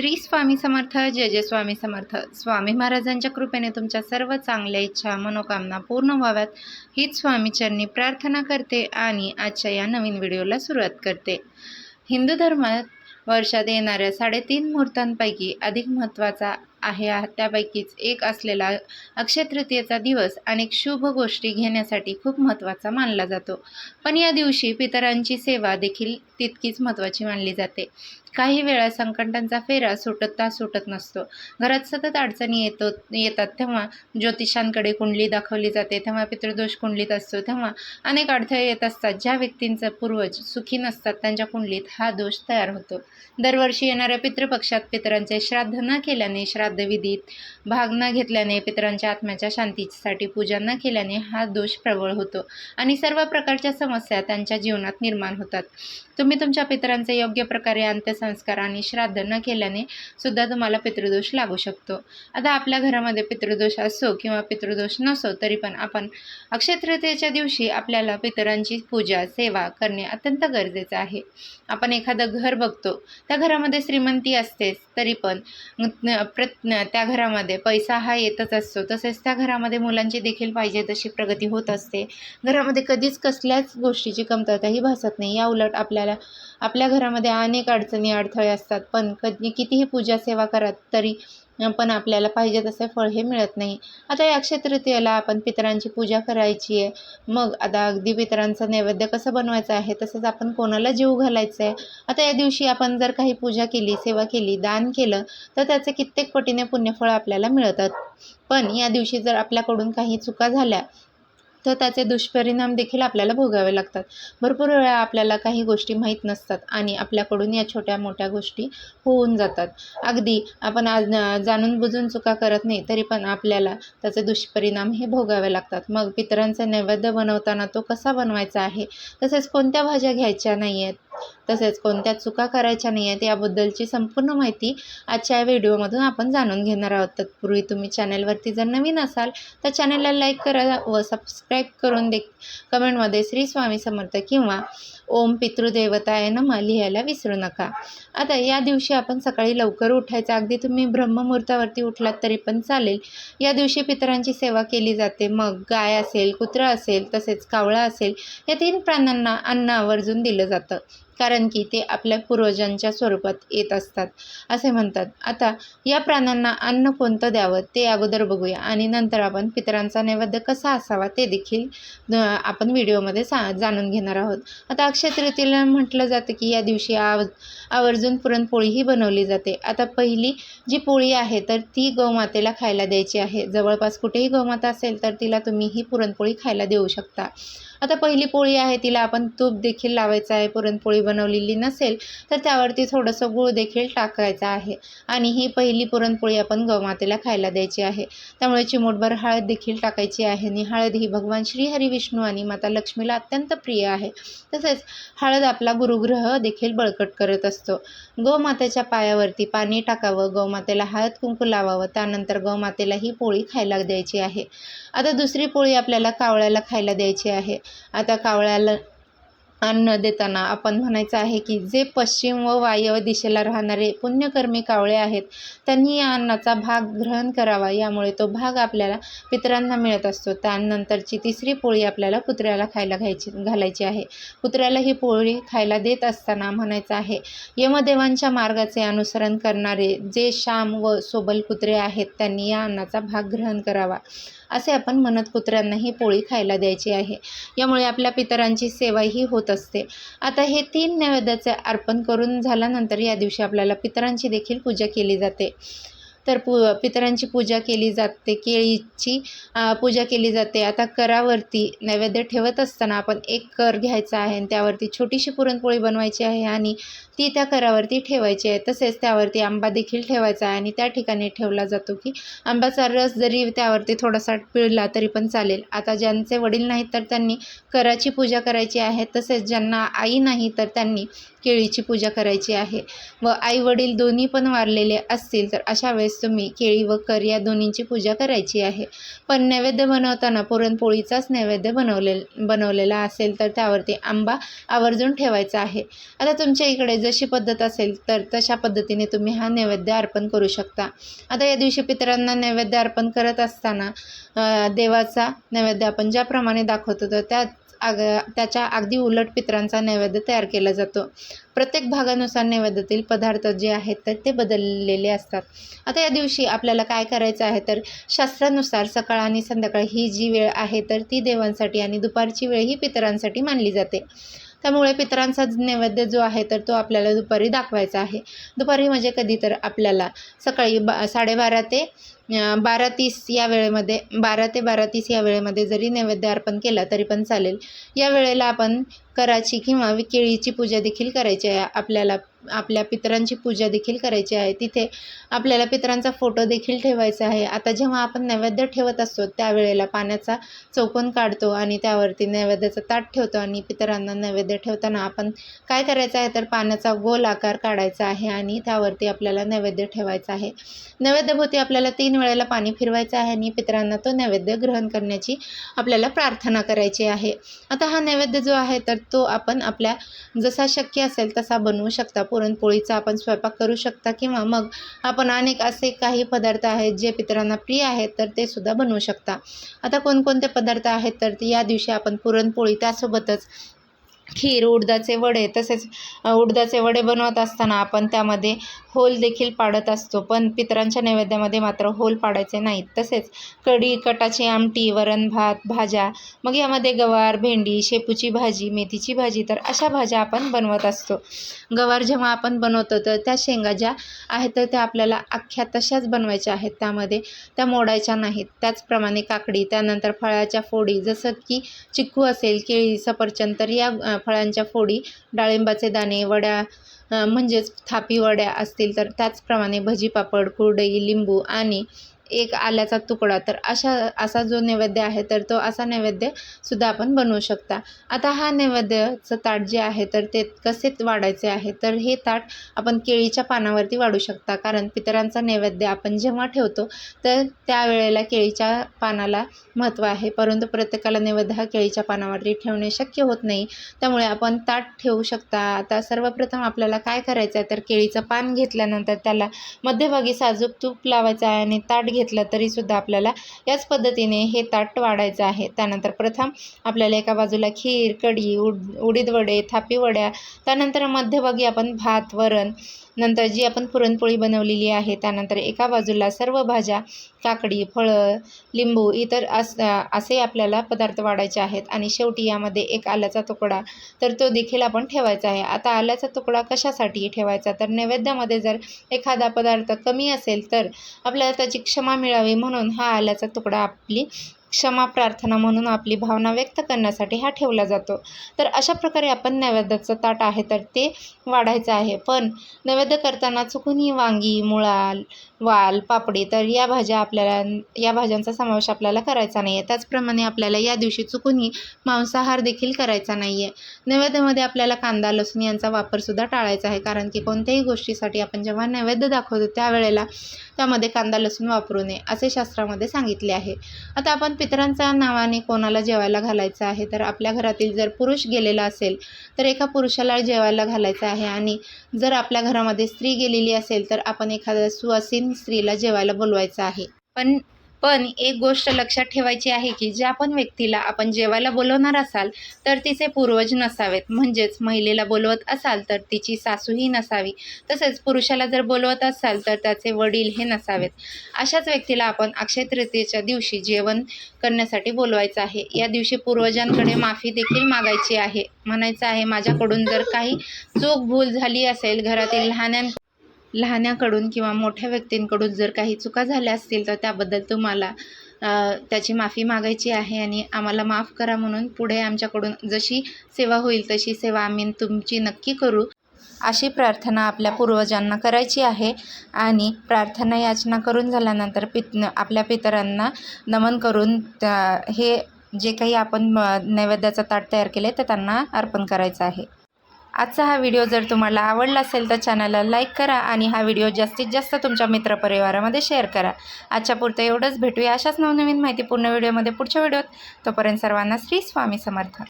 श्री स्वामी समर्थ जय जय स्वामी समर्थ. स्वामी महाराजांच्या कृपेने तुमच्या सर्व चांगल्या इच्छा मनोकामना पूर्ण व्हाव्यात. हीच स्वामीचरणी प्रार्थना करते आणि आजच्या या नवीन व्हिडिओला सुरुवात करते. हिंदू धर्मात वर्षात येणाऱ्या साडेतीन मुहूर्तांपैकी अधिक महत्त्वाचा आहे त्यापैकीच एक असलेला अक्षय तृतीयेचा दिवस अनेक शुभ गोष्टी घेण्यासाठी खूप महत्त्वाचा मानला जातो. पण या दिवशी पितरांची सेवा देखील तितकीच महत्त्वाची मानली जाते. काही वेळा संकटांचा फेरा सुटता सुटत नसतो. घरात सतत अडचणी येतो येतात तेव्हा ज्योतिषांकडे कुंडली दाखवली जाते तेव्हा पितृदोष कुंडलीत असतो तेव्हा अनेक अडथळे येत असतात. ज्या व्यक्तींचा पूर्वज सुखी नसतात त्यांच्या कुंडलीत हा दोष तयार होतो. दरवर्षी येणाऱ्या पितृपक्षात पितरांचे श्राद्ध न केल्याने श्राद्ध श्राद्धविधीत भाग न घेतल्याने पितरांच्या आत्म्याच्या शांतीसाठी पूजा न केल्याने हा दोष प्रबळ होतो आणि सर्व प्रकारच्या समस्या त्यांच्या जीवनात निर्माण होतात. तुम्ही तुमच्या पितरांचे योग्य प्रकारे अंत्यसंस्कार आणि श्राद्ध न केल्याने सुद्धा तुम्हाला पितृदोष लागू शकतो. आता आपल्या घरामध्ये पितृदोष असो किंवा पितृदोष नसो तरी पण आपण अक्षय तृतीयेच्या दिवशी आपल्याला पितरांची पूजा सेवा करणे अत्यंत गरजेचं आहे. आपण एखादं घर बघतो. त्या घरामध्ये श्रीमंती असतेच तरी पण प्रत्येक त्या घरामध्ये पैसा हा येतच असतो. तसेच त्या घरामध्ये मुलांची देखील पाहिजे तशी प्रगती होत असते. घरामध्ये कधीच कसल्याच गोष्टीची कमतरताही भासत नाही. या उलट आपल्याला आपल्या घरामध्ये अनेक अडचणी अडथळे असतात. पण कधी कितीही पूजा सेवा करा तरी पण आपल्याला पाहिजे तसे फळ हे मिळत नाही. आता या अक्षय तृतीयेला आपण पितरांची पूजा करायची आहे. मग आता अगदी पितरांचं नैवेद्य कसं बनवायचं आहे तसंच आपण कोणाला जीव घालायचं आहे? आता या दिवशी आपण जर काही पूजा केली सेवा केली दान केलं तर त्याचे कित्येक पटीने पुण्यफळ आपल्याला मिळतात. पण या दिवशी जर आपल्याकडून काही चुका झाल्या तर त्याचे दुष्परिणाम देखील आपल्याला भोगावे लागतात. भरपूर वेळा आपल्याला काही गोष्टी माहीत नसतात आणि आपल्याकडून या छोट्या मोठ्या गोष्टी होऊन जातात. अगदी आपण आज जाणून बुजून चुका करत नाही तरी पण आपल्याला त्याचे दुष्परिणाम हे भोगावे लागतात. मग पितरांचा नैवेद्य बनवताना तो कसा बनवायचा आहे? तसेच कोणत्या भाज्या घ्यायच्या नाही आहेत तसेच कोणत्या चुका करायच्या नाही आहेत याबद्दलची संपूर्ण माहिती आजच्या या व्हिडिओमधून आपण जाणून घेणार आहोत. तत्पूर्वी तुम्ही चॅनलवरती जर नवीन असाल तर चॅनलला लाईक करा व सबस्क्राईब करून दे कमेंटमध्ये श्री स्वामी समर्थ किंवा ओम पितृदेवताय नम लिहायला विसरू नका. आता या दिवशी आपण सकाळी लवकर उठायचं. अगदी तुम्ही ब्रह्ममुहूर्तावरती उठलात तरी पण चालेल. या दिवशी पितरांची सेवा केली जाते. मग गाय असेल कुत्रा असेल तसेच कावळा असेल या तीन प्राण्यांना अन्न आवर्जून दिलं जातं. कारण कारण की ते आपल्या पूर्वजांच्या स्वरूपात येत असतात असे म्हणतात. आता या प्राण्यांना अन्न कोणतं द्यावं ते अगोदर बघूया. आणि नंतर आपण पितरांचा नैवेद्य कसा असावा ते देखील आपण व्हिडिओमध्ये सा जाणून घेणार आहोत. आता अक्षय तृतीयेला म्हटलं जातं की या दिवशी आव आवर्जून पुरणपोळीही बनवली जाते. आता पहिली जी पोळी आहे तर ती गौमातेला खायला द्यायची आहे. जवळपास कुठेही गौमाता असेल तर तिला तुम्ही ही पुरणपोळी खायला देऊ शकता. आता पहिली पोळी आहे तिला आपण तूप देखील लावायचं आहे पुरणपोळी बनवलेली नसेल तर त्यावरती थोडंसं गूळ देखील टाकायचं आहे. आणि ही पहिली पुरणपोळी आपण गौमातेला खायला द्यायची आहे. त्यामुळे चिमूटभर हळद देखील टाकायची आहे. आणि हळद ही भगवान श्रीहरी विष्णू आणि माता लक्ष्मीला अत्यंत प्रिय आहे. तसेच हळद आपला गुरुग्रह देखील बळकट करत असतो. गोमातेच्या पायावरती पाणी टाकावं गौमातेला हळद कुंकू लावावं त्यानंतर गौमातेला ही पोळी खायला द्यायची आहे. आता दुसरी पोळी आपल्याला कावळ्याला खायला द्यायची आहे. आता कावळ्याला अन्न देताना आपण म्हणायचं आहे की जे पश्चिम व वायव्य दिशेला राहणारे पुण्यकर्मी कावळे आहेत त्यांनी या अन्नाचा भाग ग्रहण करावा. यामुळे तो भाग आपल्याला पितरांना मिळत असतो. त्यानंतरची तिसरी पोळी आपल्याला कुत्र्याला खायला घ्यायची घालायची आहे. कुत्र्याला ही पोळी खायला देत असताना म्हणायचं आहे यमदेवांच्या मार्गाचे अनुसरण करणारे जे श्याम व सोबल कुत्रे आहेत त्यांनी या अन्नाचा भाग ग्रहण करावा. असे आपण म्हणत कुत्र्यांना ही पोळी खायला द्यायची आहे. यामुळे आपल्या पितरांची सेवाही होत असते. आता हे तीन नैवेद्याचे अर्पण करून झाल्यानंतर या दिवशी आपल्याला पितरांची देखील पूजा केली जाते. तर पू पितरांची पूजा केली जाते केळीची पूजा केली जाते. आता करावरती नैवेद्य ठेवत असताना आपण एक कर घ्यायचा आहे आणि त्यावरती छोटीशी पुरणपोळी बनवायची आहे आणि ती त्या करावरती ठेवायची आहे. तसेच त्यावरती आंबा देखील ठेवायचा आहे आणि त्या ठिकाणी ठेवला जातो की आंब्याचा रस जरी त्यावरती थोडासा पिळला तरी पण चालेल. आता ज्यांचे वडील नाहीत तर त्यांनी कराची पूजा करायची आहे. तसेच ज्यांना आई नाही तर त्यांनी केळीची पूजा करायची आहे. व आई वडील दोन्ही पण वारलेले असतील तर अशा वेळेस तुम्ही केळी व कर या दोन्हींची पूजा करायची आहे. पण नैवेद्य बनवताना पुरणपोळीचाच नैवेद्य बनवले बनवलेला असेल तर त्यावरती आंबा आवर्जून ठेवायचा आहे. आता तुमच्या इकडे जशी पद्धत असेल तर तशा पद्धतीने तुम्ही हा नैवेद्य अर्पण करू शकता. आता या दिवशी पितरांना नैवेद्य अर्पण करत असताना देवाचा नैवेद्य आपण ज्याप्रमाणे दाखवतो तर त्या आग त्याच्या अगदी उलट पितरांचा नैवेद्य तयार केला जातो. प्रत्येक भागानुसार नैवेद्यातील पदार्थ जे आहेत तर ते बदललेले असतात. आता या दिवशी आपल्याला काय करायचं आहे तर शास्त्रानुसार सकाळ आणि संध्याकाळ ही जी वेळ आहे तर ती देवांसाठी आणि दुपारची वेळ ही पितरांसाठी मानली जाते. त्यामुळे पितरांचा नैवेद्य जो आहे तर तो आपल्याला दुपारी दाखवायचा आहे. दुपारी म्हणजे कधी तर आपल्याला सकाळी बा साडेबारा ते बारा तीस या वेळेमध्ये बारा ते बारा तीस या वेळेमध्ये जरी नैवेद्य अर्पण केला तरी पण चालेल. या वेळेला आपण कराची किंवा केळीची पूजा देखील करायची आहे. आपल्याला आपल्या पितरांची पूजा देखील करायची आहे. तिथे आपल्याला पितरांचा फोटो देखील ठेवायचा आहे. आता जेव्हा आपण नैवेद्य ठेवत असतो त्यावेळेला पाण्याचा चौकोन काढतो आणि त्यावरती नैवेद्याचा ताट ठेवतो आणि पितरांना नैवेद्य ठेवताना आपण काय करायचं आहे? तर पाण्याचा गोल आकार काढायचा आहे आणि त्यावरती आपल्याला नैवेद्य ठेवायचा आहे. नैवेद्यभोवती आपल्याला तीन वेळेला पाणी फिरवायचं आहे आणि पितरांना तो नैवेद्य ग्रहण करण्याची आपल्याला प्रार्थना करायची आहे. आता हा नैवेद्य जो आहे तर तो आपण आपल्या जसा शक्य असेल तसा बनवू शकता. पुरणपोळीचा आपण स्वयंपाक करू शकता किंवा मग आपण अनेक असे काही पदार्थ आहेत जे पितरांना प्रिय आहेत तर ते सुद्धा बनवू शकता. आता कोणकोणते पदार्थ आहेत तर या दिवशी आपण पुरणपोळी त्यासोबतच खीर उडदाचे वडे तसेच उडदाचे वडे बनवत असताना आपण त्यामध्ये होल देखील पाडत असतो. पण पितरांच्या नैवेद्यामध्ये मात्र होल पाडायचे नाहीत. तसेच कढी कटाची आमटी वरण भात भाज्या मग यामध्ये गवार भेंडी शेपूची भाजी मेथीची भाजी तर अशा भाज्या आपण बनवत असतो. गवार जेव्हा आपण बनवतो तर त्या शेंगा ज्या आहेत तर त्या आपल्याला अख्ख्या तशाच बनवायच्या आहेत. त्यामध्ये त्या मोडायच्या नाहीत. त्याचप्रमाणे काकडी त्यानंतर फळाच्या फोडी जसं की चिक्कू असेल केळी सफरचंद तर या फळांच्या फोडी डाळिंबाचे दाणे वड्या म्हणजेच थापी वड्या असतील तर त्याचप्रमाणे भजी पापड कुरडई लिंबू आणि एक आल्याचा तुकडा तर अशा असा जो नैवेद्य आहे तर तो असा नैवेद्य सुद्धा आपण बनवू शकता. आता हा नैवेद्याचं ताट जे आहे तर ते कसे वाढायचे आहे तर हे ताट आपण केळीच्या पानावरती वाढू शकता. कारण पितरांचा नैवेद्य आपण जेव्हा ठेवतो तर त्यावेळेला केळीच्या पानाला महत्त्व आहे. परंतु प्रत्येकाला नैवेद्य हा केळीच्या पानावरती ठेवणे शक्य होत नाही. त्यामुळे आपण ताट ठेवू शकता. आता सर्वप्रथम आपल्याला काय करायचं आहे तर केळीचं पान घेतल्यानंतर त्याला मध्यभागी साजूक तूप लावायचं आहे आणि ताट घेतलं तरीसुद्धा आपल्याला याच पद्धतीने हे ताट वाढायचं आहे. त्यानंतर प्रथम आपल्याला एका बाजूला खीर कढी उड उडीद वडे थापी वड्या त्यानंतर मध्यभागी आपण भात वरण नंतर जी आपण पुरणपोळी बनवलेली आहे. त्यानंतर एका बाजूला सर्व भाज्या काकडी फळं लिंबू इतर अस असे आपल्याला पदार्थ वाढायचे आहेत. आणि शेवटी यामध्ये एक आल्याचा तुकडा तर तो देखील आपण ठेवायचा आहे. आता आल्याचा तुकडा कशासाठी ठेवायचा? तर नैवेद्यामध्ये जर एखादा पदार्थ कमी असेल तर आपल्याला त्याची क्षमा मिळावी म्हणून हा आल्याचा तुकडा आपली क्षमा प्रार्थना म्हणून आपली भावना व्यक्त करण्यासाठी हा ठेवला जातो. तर अशा प्रकारे आपण नैवेद्याचं ताट आहे तर ते वाढायचं आहे. पण नैवेद्य करताना चुकूनही वांगी मुळा वाल पापडी तर या भाज्या आपल्याला या भाज्यांचा समावेश आपल्याला करायचा नाही आहे त्याचप्रमाणे आपल्याला या दिवशी चुकूनही मांसाहार देखील करायचा नाही आहे नैवेद्यामध्ये आपल्याला कांदा लसूण यांचा वापरसुद्धा टाळायचा आहे. कारण की कोणत्याही गोष्टीसाठी आपण जेव्हा नैवेद्य दाखवतो त्यावेळेला त्यामध्ये कांदा लसूण वापरू नये असे शास्त्रामध्ये सांगितले आहे. आता आपण पितरांच्या नावाने कोणाला जेवायला घालायचं आहे तर आपल्या घरातील जर पुरुष गेलेला असेल तर एका पुरुषाला जेवायला घालायचं आहे. आणि जर आपल्या घरामध्ये स्त्री गेलेली असेल तर आपण एखादा सुवासीन स्त्रीला जेवायला बोलवायचं आहे. पण पण एक गोष्ट लक्षात ठेवायची आहे की ज्या पण व्यक्तीला आपण जेवायला बोलवणार असाल तर तिचे पूर्वज नसावेत. म्हणजेच महिलेला बोलवत असाल तर तिची सासूही नसावी. तसेच पुरुषाला जर बोलवत असाल तर त्याचे वडील हे नसावेत. अशाच व्यक्तीला आपण अक्षय तृतीयेच्या दिवशी जेवण करण्यासाठी बोलवायचं आहे. या दिवशी पूर्वजांकडे माफी देखील मागायची आहे. म्हणायचं आहे माझ्याकडून जर काही चूक भूल झाली असेल घरातील लहान्यां लहान्याकडून किंवा मोठ्या व्यक्तींकडून जर काही चुका झाल्या असतील तर त्याबद्दल तुम्हाला त्याची माफी मागायची आहे आणि आम्हाला माफ करा म्हणून पुढे आमच्याकडून जशी सेवा होईल तशी सेवा आम्ही तुमची नक्की करू. अशी प्रार्थना आपल्या पूर्वजांना करायची आहे आणि प्रार्थना याचना करून झाल्यानंतर पित आपल्या पितरांना नमन करून हे जे काही आपण अ, नैवेद्याचं ताट तयार केले ते त्यांना अर्पण करायचं आहे. आजचा हा व्हिडिओ जर तुम्हाला आवडला असेल तर चॅनलला लाईक करा आणि हा व्हिडिओ जास्तीत जास्त तुमच्या मित्रपरिवारामध्ये शेअर करा. आजच्या पुरतं एवढंच. भेटूया अशाच नवनवीन माहितीपूर्ण व्हिडिओमध्ये पुढच्या व्हिडिओत तोपर्यंत सर्वांना श्री स्वामी समर्थ.